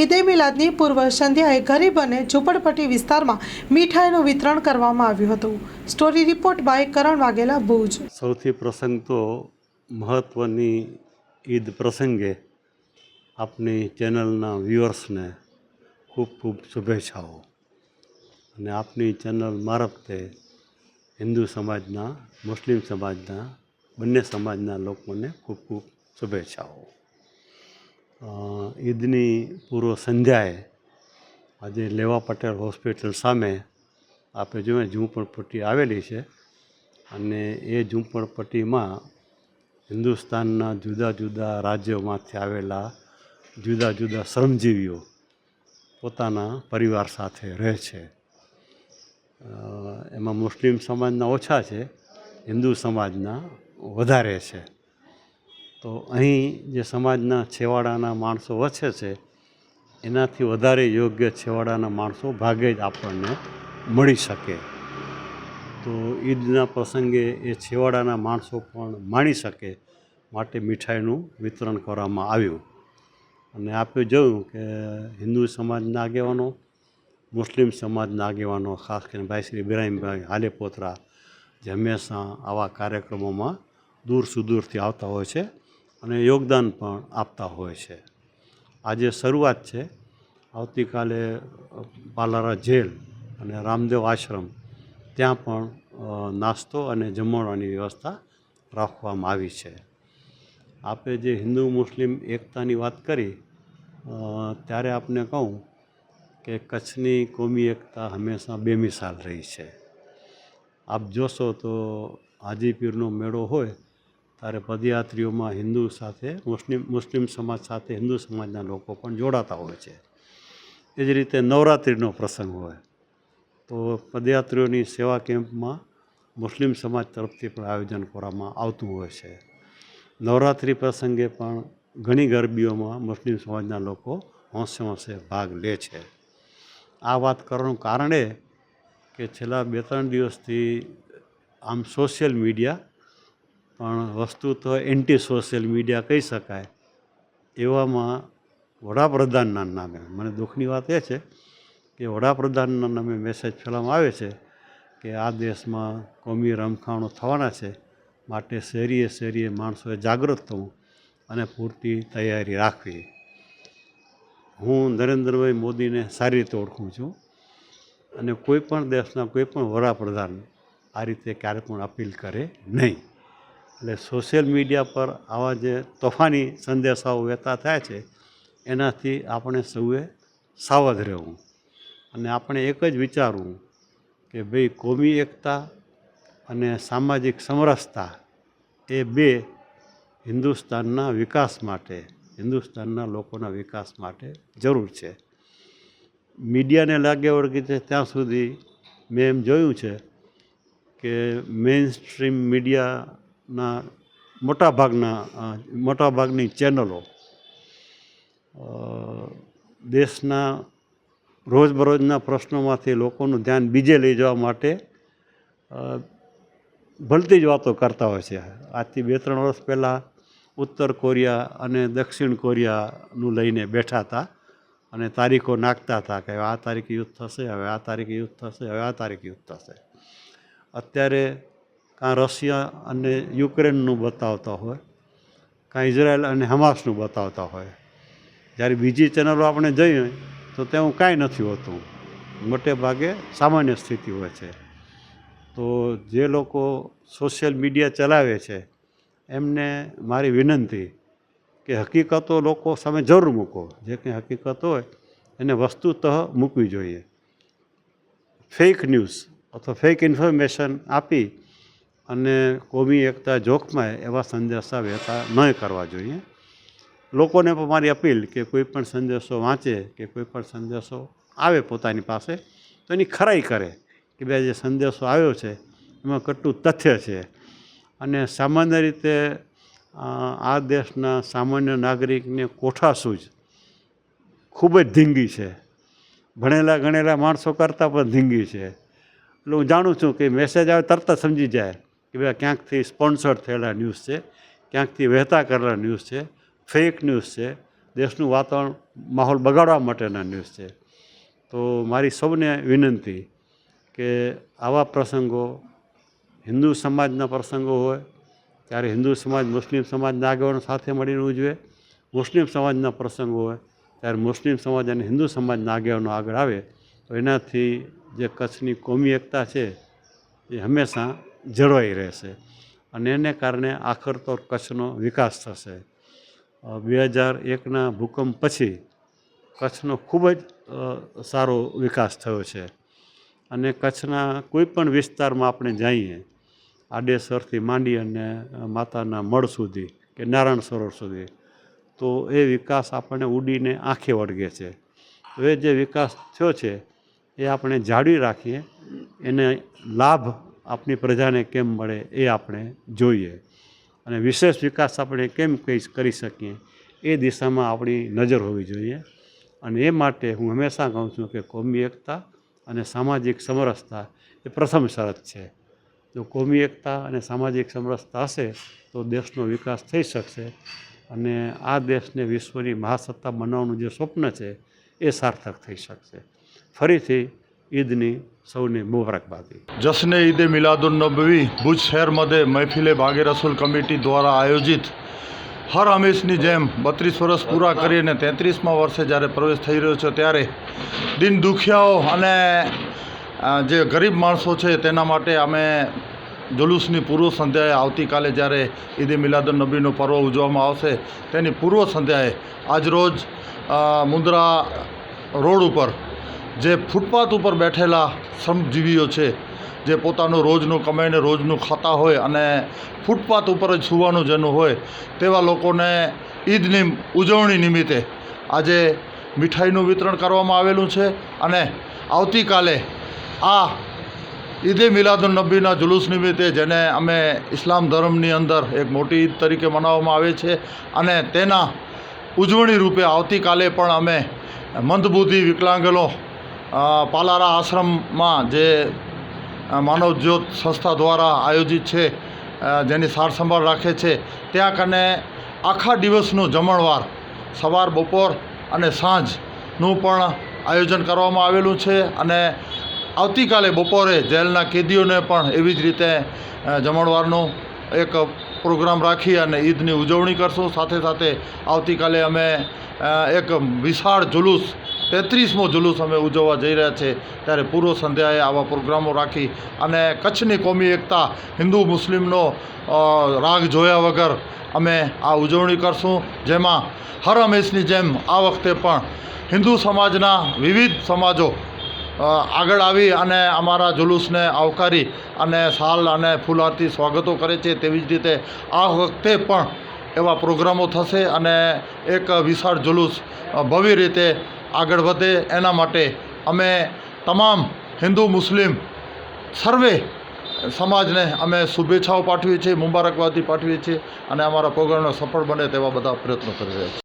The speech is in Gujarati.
ઈદે મિલાદની પૂર્વ સંધ્યાએ ગરીબ અને ઝૂંપડપટ્ટી વિસ્તારમાં મીઠાઈનું વિતરણ કરવામાં આવ્યું હતું. Story report by Karan Vaghela, Bhuj. સૌથી પ્રસંગ તો મહત્ત્વની ઈદ પ્રસંગે આપની ચેનલના વ્યુઅર્સને ખૂબ ખૂબ શુભેચ્છાઓ. અને આપની ચેનલ મારફતે હિન્દુ સમાજના, મુસ્લિમ સમાજના, બંને સમાજના લોકોને ખૂબ ખૂબ શુભેચ્છાઓ. ઈદની પૂર્વ સંધ્યાએ આજે લેવા પટેલ હોસ્પિટલ સામે આપણે જોઈએ ઝૂંપડપટ્ટી આવેલી છે અને એ ઝૂંપડપટ્ટીમાં હિન્દુસ્તાનના જુદા જુદા રાજ્યોમાંથી આવેલા જુદા જુદા શ્રમજીવીઓ પોતાના પરિવાર સાથે રહે છે. એમાં મુસ્લિમ સમાજના ઓછા છે, હિન્દુ સમાજના વધારે છે. તો અહીં જે સમાજના છેવાડાના માણસો વસે છે, એનાથી વધારે યોગ્ય છેવાડાના માણસો ભાગે જ આપણને મળી શકે. તો ઈદના પ્રસંગે એ છેવાડાના માણસો પણ માણી શકે માટે મીઠાઈનું વિતરણ કરવામાં આવ્યું. અને આપણે જોયું કે હિન્દુ સમાજના આગેવાનો, મુસ્લિમ સમાજના આગેવાનો, ખાસ કરીને ભાઈ શ્રી ઇબ્રાહીમભાઈ હાલેપોતરા, જે હંમેશા આવા કાર્યક્રમોમાં દૂર સુદૂરથી આવતા હોય છે અને યોગદાન પણ આપતા હોય છે. આજે શરૂઆત છે. આવતીકાલે પાલારા જેલ અને રામદેવ આશ્રમ ત્યાં પણ નાસ્તો અને જમણવાની વ્યવસ્થા રાખવામાં આવી છે. આપણે જે હિન્દુ, મુસ્લિમ, એકતાની વાત કરી ત્યારે આપને કહું કે કચ્છની કોમી એકતા હંમેશા બેમિસાલ રહી છે. આપ જોશો તો હાજીપીરનો મેળો હોય ત્યારે પદયાત્રીઓમાં હિન્દુ સાથે, મુસ્લિમ મુસ્લિમ સમાજ સાથે, હિન્દુ સમાજના લોકો પણ જોડાતા હોય છે. એ જ રીતે નવરાત્રિનો પ્રસંગ હોય. તો પદયાત્રીઓની સેવા કેમ્પમાં મુસ્લિમ સમાજ તરફથી પણ આયોજન કરવામાં આવતું હોય છે. નવરાત્રિ પ્રસંગે પણ ઘણી ગરબીઓમાં મુસ્લિમ સમાજના લોકો હોંશે હોંશે ભાગ લે છે. આ વાત કરવાનું કારણ એ કે છેલ્લા બે ત્રણ દિવસથી આમ સોશિયલ મીડિયા પણ વસ્તુ તો એન્ટી સોશિયલ મીડિયા કહી શકાય. એવામાં વડાપ્રધાનના નામે, મને દુઃખની વાત એ છે કે વડાપ્રધાનના નામે મેસેજ ફેલાવવામાં આવે છે કે આ દેશમાં કોમી રમખાણો થવાના છે, માટે શેરીએ શેરીએ માણસોએ જાગૃત થવું અને પૂરતી તૈયારી રાખવી. હું નરેન્દ્રભાઈ મોદીને સારી રીતે ઓળખું છું અને કોઈ પણ દેશના કોઈ પણ વડાપ્રધાન આ રીતે ક્યારે પણ અપીલ કરે નહીં. એટલે સોશિયલ મીડિયા પર આવા જે તોફાની સંદેશાઓ વહેતા થાય છે, એનાથી આપણે સૌએ સાવધ રહેવું. અને આપણે એક જ વિચારવું કે ભાઈ કોમી એકતા અને સામાજિક સમરસતા એ બે હિન્દુસ્તાનના વિકાસ માટે, હિન્દુસ્તાનના લોકોના વિકાસ માટે જરૂર છે. મીડિયાને લાગે વળગી છે ત્યાં સુધી મેં એમ જોયું છે કે મેઇન સ્ટ્રીમ મીડિયાના મોટાભાગના મોટાભાગની ચેનલો દેશના રોજબરોજના પ્રશ્નોમાંથી લોકોનું ધ્યાન બીજે લઈ જવા માટે ભલતી જ વાતો કરતા હોય છે. આજથી બે ત્રણ વર્ષ પહેલાં ઉત્તર કોરિયા અને દક્ષિણ કોરિયાનું લઈને બેઠા હતા અને તારીખો નાખતા હતા કે આ તારીખે યુદ્ધ થશે, હવે આ તારીખે યુદ્ધ થશે, હવે આ તારીખે યુદ્ધ થશે. અત્યારે કાં રશિયા અને યુક્રેનનું બતાવતા હોય, કાં ઇઝરાયલ અને હમાસનું બતાવતા હોય. જ્યારે બીજી ચેનલો આપણે જઈએ, તો તેવું કાંઈ નથી હોતું. મોટે ભાગે સામાન્ય સ્થિતિ હોય છે. તો જે લોકો સોશિયલ મીડિયા ચલાવે છે, એમને મારી વિનંતી કે હકીકતો લોકો સામે જરૂર મૂકો. જે કંઈ હકીકત હોય, એને વસ્તુતઃ મૂકવી જોઈએ. ફેક ન્યૂઝ અથવા ફેક ઇન્ફોર્મેશન આપી અને કોમી એકતા જોખમાય એવા સંદેશા વહેતા ન કરવા જોઈએ. લોકોને પણ મારી અપીલ કે કોઈ પણ સંદેશો વાંચે કે કોઈ પણ સંદેશો આવે પોતાની પાસે, તો એની ખરાઈ કરે કે ભાઈ જે સંદેશો આવ્યો છે, એમાં કેટલું તથ્ય છે. અને સામાન્ય રીતે આ દેશના સામાન્ય નાગરિકને કોઠાસૂજ ખૂબ જ ધીંગી છે. ભણેલા ગણેલા માણસો કરતાં પણ ધીંગી છે. એટલે હું જાણું છું કે મેસેજ આવે તરત સમજી જાય. કે ભાઈ ક્યાંકથી સ્પોન્સર થયેલા ન્યૂઝ છે, ક્યાંકથી વહેતા કરેલા ન્યૂઝ છે, ફેક ન્યૂઝ છે, દેશનું વાતાવરણ, માહોલ બગાડવા માટેના ન્યૂઝ છે. તો મારી સૌને વિનંતી કે આવા પ્રસંગો, હિન્દુ સમાજના પ્રસંગો હોય, ત્યારે હિન્દુ સમાજ મુસ્લિમ સમાજના આગેવાનો સાથે મળીને ઉજવે. મુસ્લિમ સમાજના પ્રસંગો હોય, ત્યારે મુસ્લિમ સમાજ અને હિન્દુ સમાજના આગેવાનો આગળ આવે. તો એનાથી જે કચ્છની કોમી એકતા છે, એ હંમેશા જળવાઈ રહેશે. અને એને કારણે આખર તો કચ્છનો વિકાસ થશે. બે હજાર એકના ભૂકંપ પછી કચ્છનો ખૂબ જ સારો વિકાસ થયો છે. અને કચ્છના કોઈ પણ વિસ્તારમાં આપણે જઈએ, આડેસરથી માંડી અને માતાના મળ સુધી કે નારાયણ સરોવર સુધી, તો એ વિકાસ આપણને ઉડીને આંખે વળગે છે. એ જે વિકાસ થયો છે, એ આપણે જાળવી રાખીએ. એને લાભ આપણી પ્રજાને કેમ મળે એ આપણે જોઈએ. અને વિશેષ વિકાસ આપણે કેમ કઈ કરી શકીએ એ દિશામાં આપણી નજર હોવી જોઈએ. અને એ માટે હું હંમેશા કહું છું કે કોમી એકતા અને સામાજિક સમરસતા એ પ્રથમ શરત છે. જો કોમી એકતા અને સામાજિક સમરસતા હશે તો દેશનો વિકાસ થઈ શકશે અને આ દેશને વિશ્વની મહાસત્તા બનાવવાનું જે સ્વપ્ન છે એ સાર્થક થઈ શકશે. ફરીથી ઈદની સૌને મુબારકબાદી. જશ્ન ઈદે મિલાદુન નબવી, ભુજ શહેર મધ્યે મહેફિલે ભાગે રસૂલ કમિટી દ્વારા આયોજિત હર હંમેશની જેમ બત્રીસ વર્ષ પૂરા કરીને તેત્રીસમાં વર્ષે જ્યારે પ્રવેશ થઈ રહ્યો છે ત્યારે દિન દુખિયાઓ અને જે ગરીબ માણસો છે તેના માટે અમે જુલુસની પૂર્વ સંધ્યાએ આવતીકાલે જ્યારે ઈદે મિલાદુન નબીનો પર્વ ઉજવવામાં આવશે, તેની પૂર્વ સંધ્યાએ આજરોજ મુંદ્રા રોડ ઉપર જે ફૂટપાથ ઉપર બેઠેલા શ્રમજીવીઓ છે, જે પોતાનું રોજનું કમાઈને રોજનું ખાતા હોય અને ફૂટપાથ ઉપર જ સુવાનું જેનું હોય, તેવા લોકોને ઈદની ઉજવણી નિમિત્તે આજે મીઠાઈનું વિતરણ કરવામાં આવેલું છે અને આવતીકાલે આ ઈદે મિલાદુન નબીના જુલુસ નિમિત્તે જેને અમે ઇસ્લામ ધર્મની અંદર એક મોટી ઈદ તરીકે મનાવવામાં આવે છે અને તેના ઉજવણી રૂપે આવતીકાલે પણ અમે મંદબુદ્ધિ વિકલાંગલો પાલારા આશ્રમમાં જે માનવજ્યોત માનવ જ્યોત સંસ્થા દ્વારા આયોજિત છે જેની સારસંભાળ રાખે છે, ત્યાં કને આખા દિવસનું જમણવાર સવાર, બપોર અને સાંજનું પણ આયોજન કરવામાં આવેલું છે અને આવતીકાલે બપોરે જેલના કેદીઓને પણ એવી જ રીતે જમણવારનું એક પ્રોગ્રામ રાખી અને ઈદની ઉજવણી કરશું. સાથે સાથે આવતીકાલે અમે એક વિશાળ જુલુસ તેત્રીસમો જુલુસ અમે ઉજવવા જઈ રહ્યા છે. ત્યારે પૂર્વ સંધ્યાએ આવા પ્રોગ્રામો રાખી અને કચ્છની કોમી એકતા, હિન્દુ મુસ્લિમનો રાગ જોયા વગર અમે આ ઉજવણી કરશું. જેમાં હર હંમેશની જેમ આ વખતે પણ હિન્દુ સમાજના વિવિધ સમાજો આગળ આવી અને અમારા જુલુસને આવકારી અને સાલ અને ફૂલહારથી સ્વાગતો કરે છે. તેવી જ રીતે આ વખતે પણ એવા પ્રોગ્રામો થશે અને એક વિશાળ જુલુસ ભવ્ય રીતે આગળ વધે એના માટે અમે તમામ હિન્દુ મુસ્લિમ સર્વે સમાજને અમે શુભેચ્છાઓ પાઠવીએ છીએ મુબારકબાદી પાઠવીએ છીએ અને અમારા પ્રોગ્રામને સફળ બને તેવા બધા પ્રયત્નો કરી રહ્યા છીએ.